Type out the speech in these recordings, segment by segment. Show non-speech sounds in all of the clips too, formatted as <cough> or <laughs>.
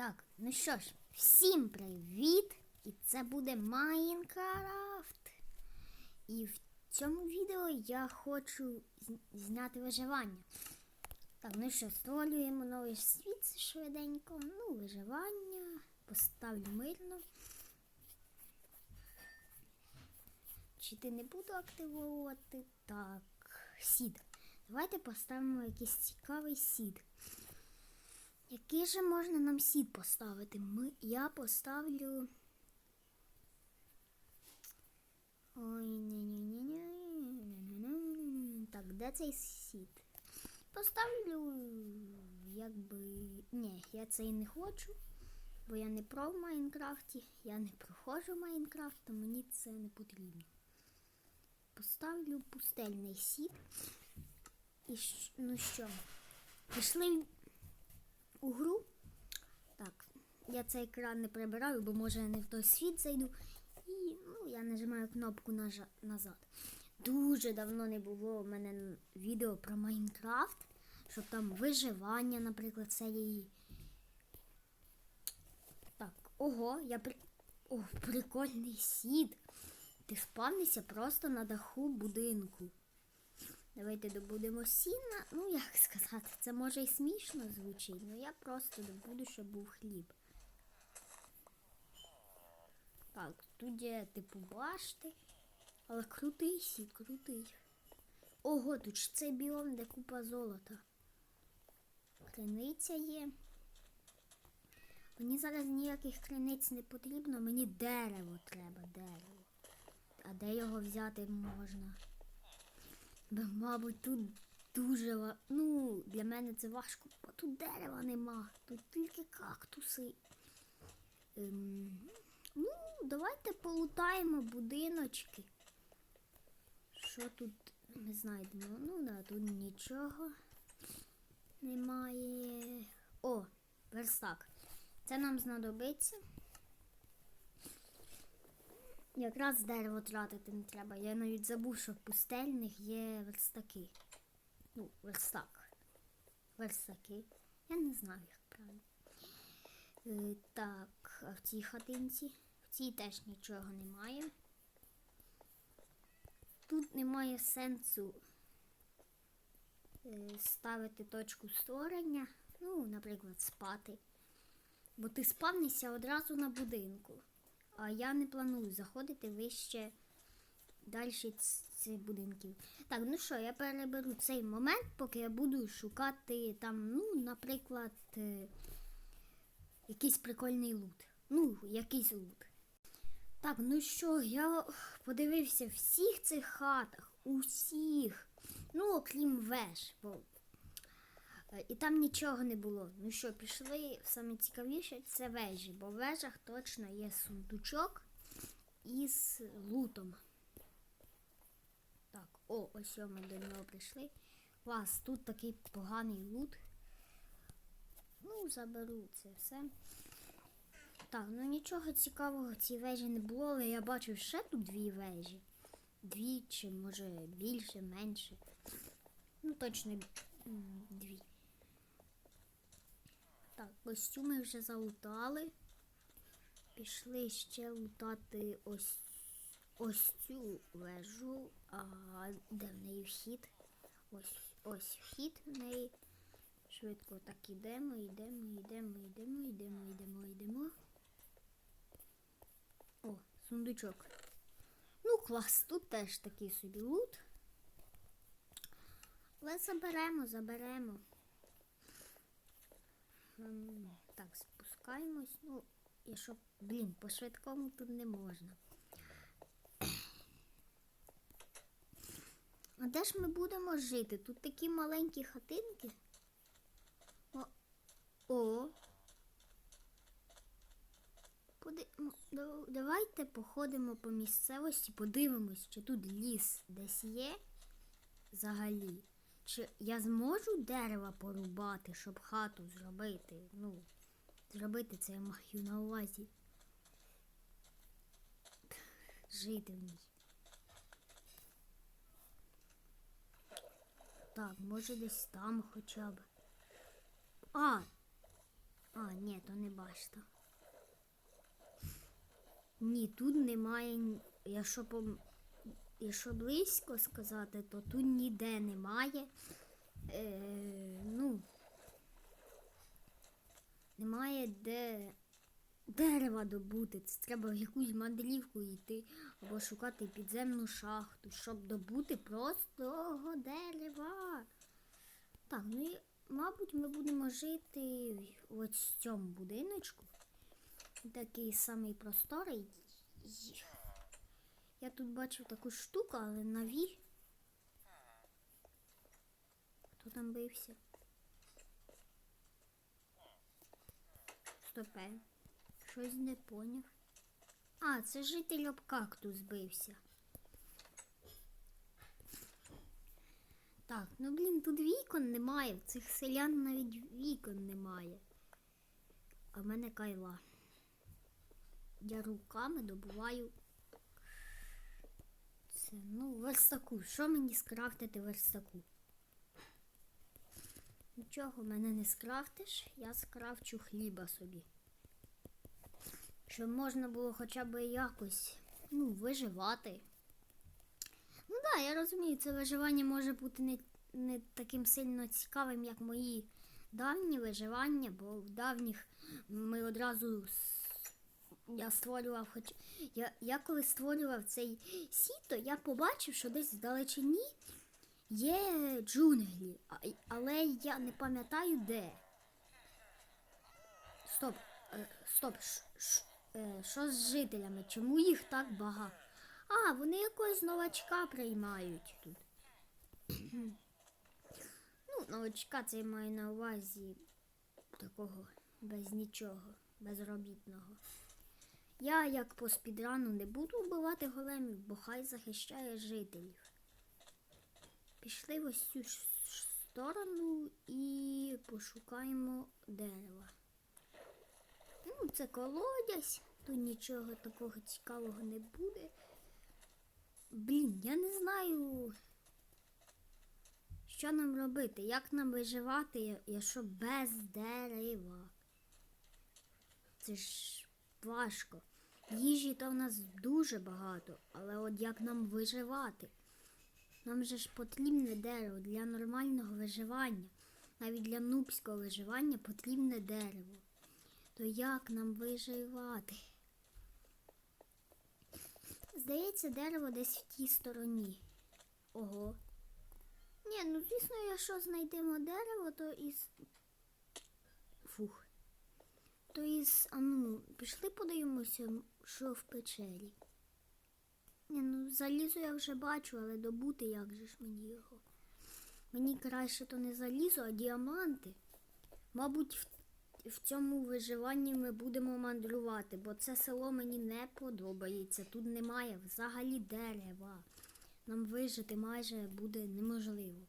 Так, ну що ж, всім привіт! І це буде Майнкрафт. І в цьому відео я хочу зняти виживання. Так, ну що, створюємо новий світ швиденько. Ну, виживання. Поставлю мирно. Чи ти не буду активувати? Так, сід. Давайте поставимо якийсь цікавий сід. Який же можна нам сід поставити? Ми, я поставлю. Ой, ні-ні-ні-ні. Так, де цей сід? Поставлю, якби. Ні, я цей не хочу, бо я не про в Майнкрафті, я не проходжу Майнкрафт, то мені це не потрібно. Поставлю пустельний сід. І ну що, пішли у гру. Так, я цей екран не прибираю, бо може я не в той світ зайду. І ну, я нажимаю кнопку нажа- назад. Дуже давно не було у мене відео про Майнкрафт, щоб там виживання, наприклад, серії. Так, ого, я при... О, прикольний сід. Ти спавнишся просто на даху будинку. Давайте добудемо сіна. Ну, як сказати, це може і смішно звучить, але я просто добуду, щоб був хліб. Так, тут є типу башти. Але крутий сід, крутий. Ого, тут ж цей біом, де купа золота. Криниця є. Мені зараз ніяких криниць не потрібно, мені дерево треба, дерево. А де його взяти можна? Мабуть, тут дуже ну, для мене це важко, бо тут дерева нема, тут тільки кактуси. Ем, ну, давайте полутаємо будиночки. Що тут ми знайдемо? Ну, да, тут нічого немає. О, верстак. Це нам знадобиться. Якраз дерево тратити не треба. Я навіть забув, що в пустельних є верстаки. Ну, верстак. Верстаки. Я не знаю, як правильно. Е, так, а в цій хатинці. В цій теж нічого немає. Тут немає сенсу е, ставити точку створення. Ну, наприклад, спати. Бо ти спавнишся одразу на будинку. А я не планую заходити вище далі цих будинків. Так, ну що, я переберу цей момент, поки я буду шукати там, ну, наприклад, е, якийсь прикольний лут. Ну, якийсь лут. Так, ну що, я подивився всіх цих хатах, усіх. Ну, окрім веж, бо І там нічого не було. Ну що, пішли саме цікавіше це вежі, бо в вежах точно є сундучок із лутом. Так, о, ось ми до нього прийшли. Клас, тут такий поганий лут. Ну, заберу це все. Так, ну нічого цікавого в цій вежі не було, але я бачив ще тут дві вежі. Дві чи може більше, менше. Ну, точно дві. Так, костюми вже залутали. Пішли ще лутати ось, ось цю вежу. А де в неї вхід? Ось, ось вхід в неї. Швидко так ідемо, йдемо, йдемо, йдемо, йдемо, йдемо, йдемо. О, сундучок. Ну, клас, тут теж такий собі лут. Але заберемо, заберемо. Ем, Так, спускаємось. Ну, і щоб, блін, по швидкому тут не можна. А де ж ми будемо жити? Тут такі маленькі хатинки. О. О. Поди... Давайте походимо по місцевості, подивимось, чи тут ліс десь є взагалі. Чи я зможу дерева порубати, щоб хату зробити? Ну, зробити це я маю на увазі. Жити в ній. Так, може десь там хоча б. А! А, ні, то не башта. Ні, тут немає. ні- Якщо, по... Якщо близько сказати, то тут ніде немає. Е, ну, немає де дерева добути. Це треба в якусь мандрівку йти або шукати підземну шахту, щоб добути простого дерева. Так, ну і, мабуть, ми будемо жити ось в цьому будиночку. Такий самий просторий. Я тут бачив таку штуку, але нові. Хто там бився? Стопе. Щось не поняв. А, це житель об кактус бився. Так, ну блін, тут вікон немає. В цих селян навіть вікон немає. А в мене кайла. Я руками добуваю. Це, ну, верстаку. Що мені скрафтити верстаку? Нічого мене не скрафтиш, я скрафчу хліба собі. Щоб можна було хоча б якось ну, виживати. Ну так, да, я розумію, це виживання може бути не, не таким сильно цікавим, як мої давні виживання, бо в давніх ми одразу я створював, хоч я, я коли створював цей сіто, я побачив, що десь вдалечині є джунглі, але я не пам'ятаю де. Стоп, е, стоп, е, що з жителями? Чому їх так багато? А, вони якогось новачка приймають тут. ну, новачка це я маю на увазі такого без нічого, безробітного. Я, як по спідрану, не буду вбивати големів, бо хай захищає жителів. Пішли в ось цю сторону і пошукаємо дерева. Ну, це колодязь, тут нічого такого цікавого не буде. Блін, я не знаю, що нам робити, як нам виживати, якщо без дерева. Це ж важко. Їжі то в нас дуже багато, але от як нам виживати? Нам же ж потрібне дерево для нормального виживання. Навіть для нубського виживання потрібне дерево. То як нам виживати? Здається, дерево десь в тій стороні. Ого. Ні, ну звісно, якщо знайдемо дерево, то із. Фух. То із. А ну, пішли подивимося, що в печері. Ні, ну залізо я вже бачу, але добути як же ж мені його. Мені краще то не залізо, а діаманти. Мабуть, в, в цьому виживанні ми будемо мандрувати, бо це село мені не подобається. Тут немає взагалі дерева. Нам вижити майже буде неможливо.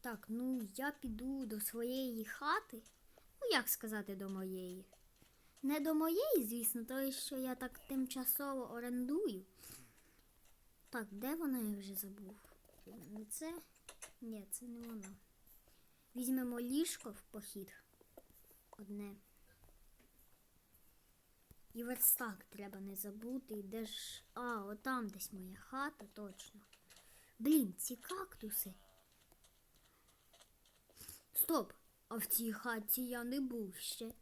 Так, ну я піду до своєї хати. Ну, як сказати, до моєї. Не до моєї, звісно, то що я так тимчасово орендую. Так, де вона я вже забув? Це? Ні, це не вона. Візьмемо ліжко в похід. Одне. І верстак треба не забути. І де ж. А, отам десь моя хата, точно. Блін, ці кактуси. Стоп! А в цій хаті я не був ще.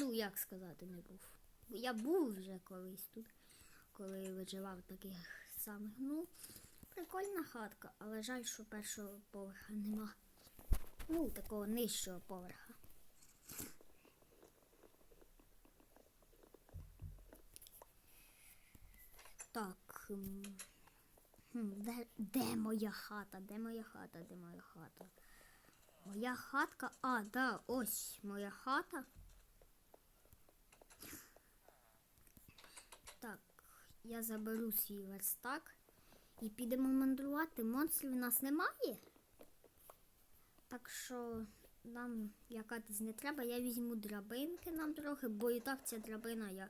Ну, як сказати, не був. Я був вже колись тут, коли виживав таких самих. Ну, прикольна хатка, але жаль, що першого поверха нема. Ну, такого нижчого поверха. Так. Де, де моя хата? Де моя хата? Де моя хата? Моя хатка. А, да, ось моя хата. Так, я заберу свій верстак і підемо мандрувати. Монстрів у нас немає. Так що нам лякатись не треба. Я візьму драбинки нам трохи, бо і так ця драбина я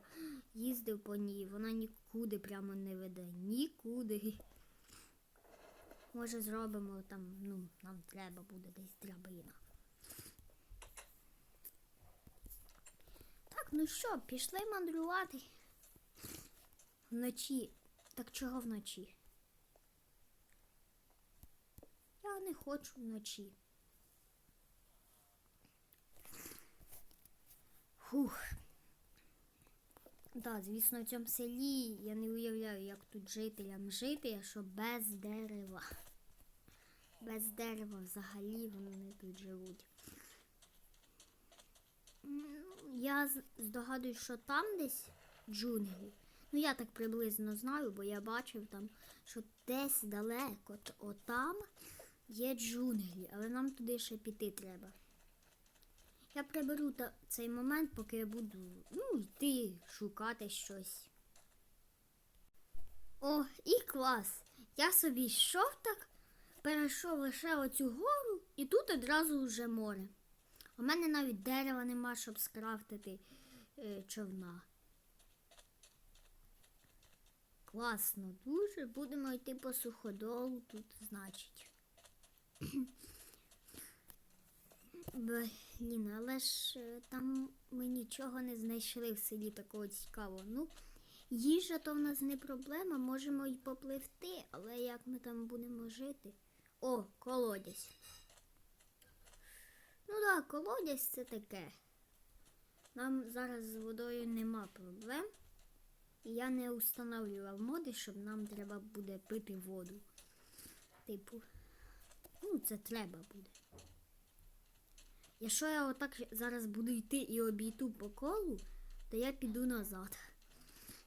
їздив по ній. Вона нікуди прямо не веде. Нікуди. Може зробимо там, ну, нам треба буде десь драбина. Так, ну що, пішли мандрувати. Вночі. Так чого вночі? Я не хочу вночі. Фух. Так, звісно, в цьому селі я не уявляю, як тут жителям жити, якщо без дерева. Без дерева взагалі вони тут живуть. Я здогадуюсь, що там десь джунглі. Ну, я так приблизно знаю, бо я бачив там, що десь далеко, отам є джунглі, але нам туди ще піти треба. Я приберу та, цей момент, поки я буду ну, йти шукати щось. О, і клас! Я собі йшов так, перейшов лише оцю гору, і тут одразу вже море. У мене навіть дерева нема, щоб скрафтити е, човна. Класно, дуже. Будемо йти по суходолу тут, значить. Блін, але ж е, там ми нічого не знайшли в селі такого цікавого. Ну, їжа то в нас не проблема, можемо й попливти, але як ми там будемо жити? О, колодязь. Ну так, да, колодязь це таке. Нам зараз з водою нема проблем. Я не установлював моди, щоб нам треба буде пити воду. Типу, ну це треба буде. Якщо я отак зараз буду йти і обійду по колу, то я піду назад.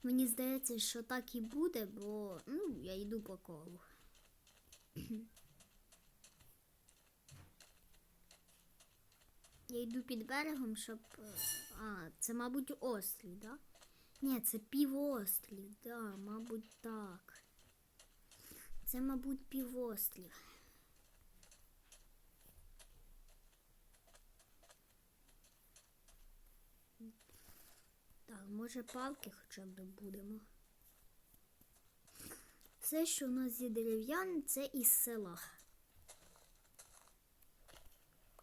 Мені здається, що так і буде, бо ну, я йду по колу. <clears throat> Я йду під берегом, щоб. е, А, це, мабуть, острів, да? Ні, це півострів, да, мабуть, так. Це, мабуть, півострів. Так, може палки хоча б добудемо. Все, що у нас є дерев'яне, це із села.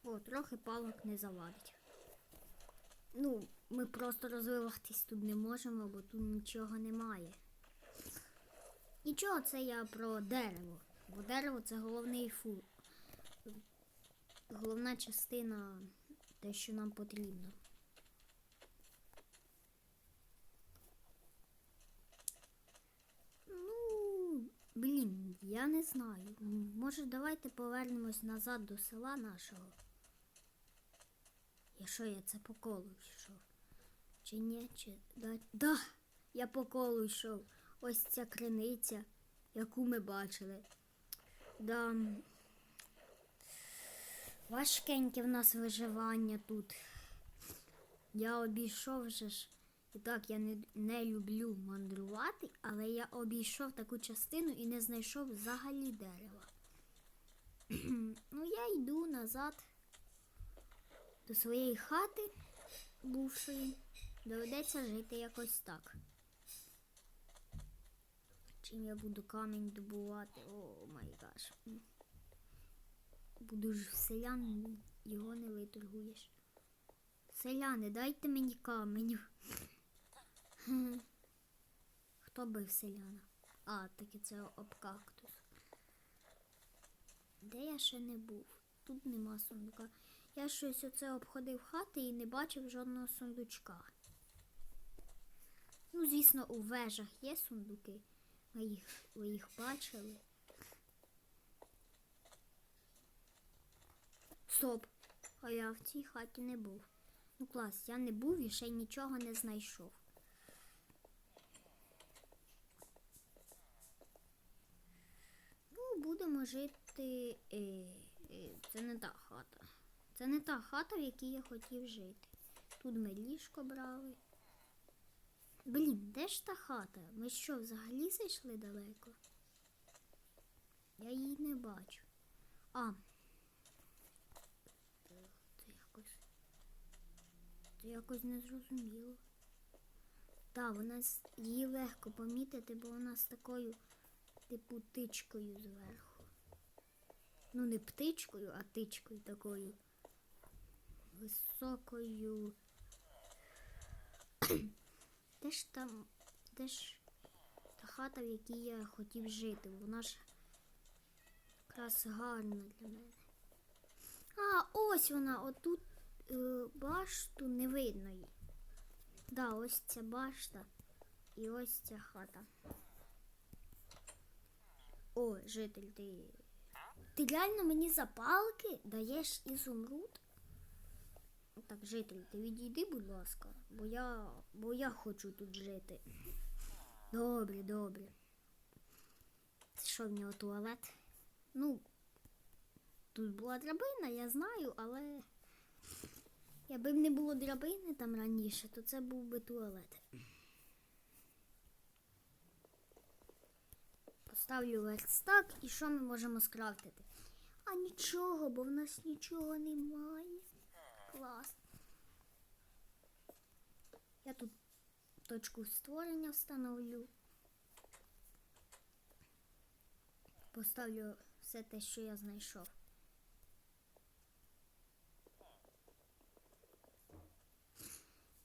О, трохи палок не завадить. Ну, ми просто розвиватись тут не можемо, бо тут нічого немає. Нічого, це я про дерево. Бо дерево це головний фу. Головна частина те, що нам потрібно. Ну, блін, я не знаю. Може, давайте повернемось назад до села нашого. Якщо я це по колу йшов. Чи ні, чи да, да, я по колу йшов. Ось ця криниця, яку ми бачили. Да. Важкеньке в нас виживання тут. Я обійшов вже ж. І так, я не, не люблю мандрувати, але я обійшов таку частину і не знайшов взагалі дерева. <clears throat> ну, я йду назад до своєї хати бувшої. Доведеться жити якось так. Чим я буду камінь добувати? О май гаш. Буду ж селян, його не виторгуєш. Селяни, дайте мені каменю. <laughs> Хто бив селяна? А, таки це об кактус. Де я ще не був? Тут нема сундука. Я щось оце обходив хати і не бачив жодного сундучка. Ну, звісно, у вежах є сундуки. Ви їх, ви їх бачили. Стоп. А я в цій хаті не був. Ну клас, я не був і ще нічого не знайшов. Ну, будемо жити. Е, е, це не та хата. Це не та хата, в якій я хотів жити. Тут ми ліжко брали. Блін, де ж та хата? Ми що, взагалі зайшли далеко? Я її не бачу. А. Це якось. Це якось не зрозуміло. Так, вона її легко помітити, бо вона з такою, типу, тичкою зверху. Ну, не птичкою, а тичкою такою. Високою. <coughs> Де ж там. Де ж та хата, в якій я хотів жити? Вона ж якраз гарна для мене. А, ось вона, отут е, башту не видно її. Да, ось ця башта і ось ця хата. О, житель, ти. Ти реально мені запалки даєш ізумруд? Так, житель, ти відійди, будь ласка, бо я, бо я хочу тут жити. Добре, добре. Це що в нього туалет? Ну, тут була драбина, я знаю, але якби не було драбини там раніше, то це був би туалет. Поставлю верстак і що ми можемо скрафтити? А нічого, бо в нас нічого немає. Клас. Я тут точку створення встановлю. Поставлю все те, що я знайшов.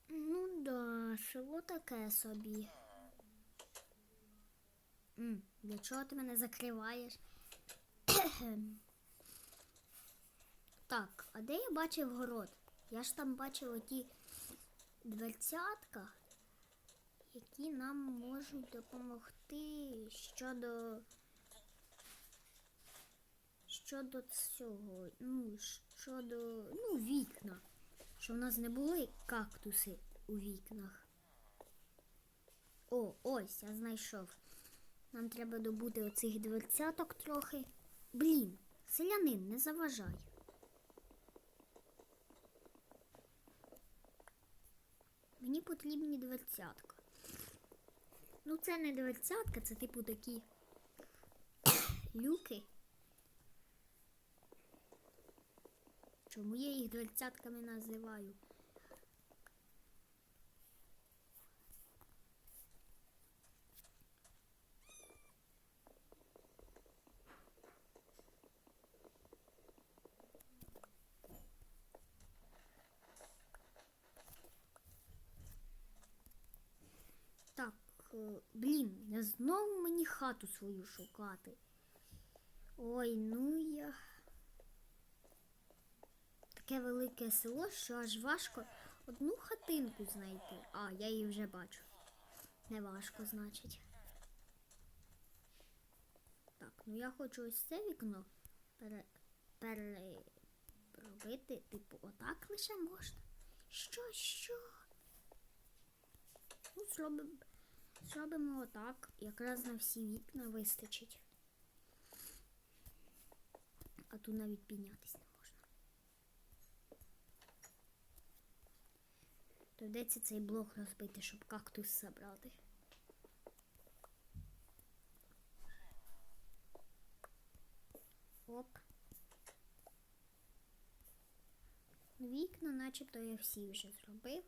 Ну да, село таке собі. М, для чого ти мене закриваєш? <coughs> так, а де я бачив город? Я ж там бачив оті дверцятка, які нам можуть допомогти щодо. Щодо цього, ну, щодо. Ну, вікна. Що в нас не були кактуси у вікнах. О, ось, я знайшов. Нам треба добути оцих дверцяток трохи. Блін, селянин, не заважай. Мені потрібні дверцятка. Ну, це не двадцятка, це типу такі люки. Чому я їх дверцятками називаю? Так, е, блін, я знову мені хату свою шукати. Ой, ну я. Таке велике село, що аж важко одну хатинку знайти. А, я її вже бачу. Не важко, значить. Так, ну я хочу ось це вікно пере, переробити, типу, отак лише можна. Що, що? Ну, зробимо, зробимо отак. Якраз на всі вікна вистачить. А тут навіть піднятися не можна. Доведеться цей блок розбити, щоб кактус забрати. Оп. Вікна, начебто я всі вже зробив.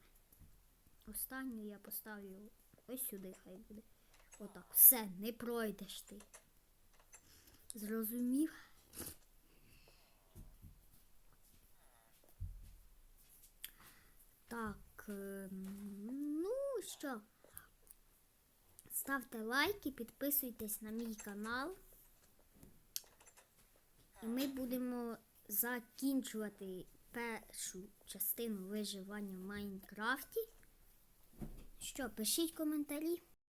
Останню я поставлю ось сюди, хай буде. Отак. Все, не пройдеш ти. Зрозумів? Так, ем, ну що? Ставте лайки, підписуйтесь на мій канал. І ми будемо закінчувати першу частину виживання в Майнкрафті. Що, пишіть коментарі.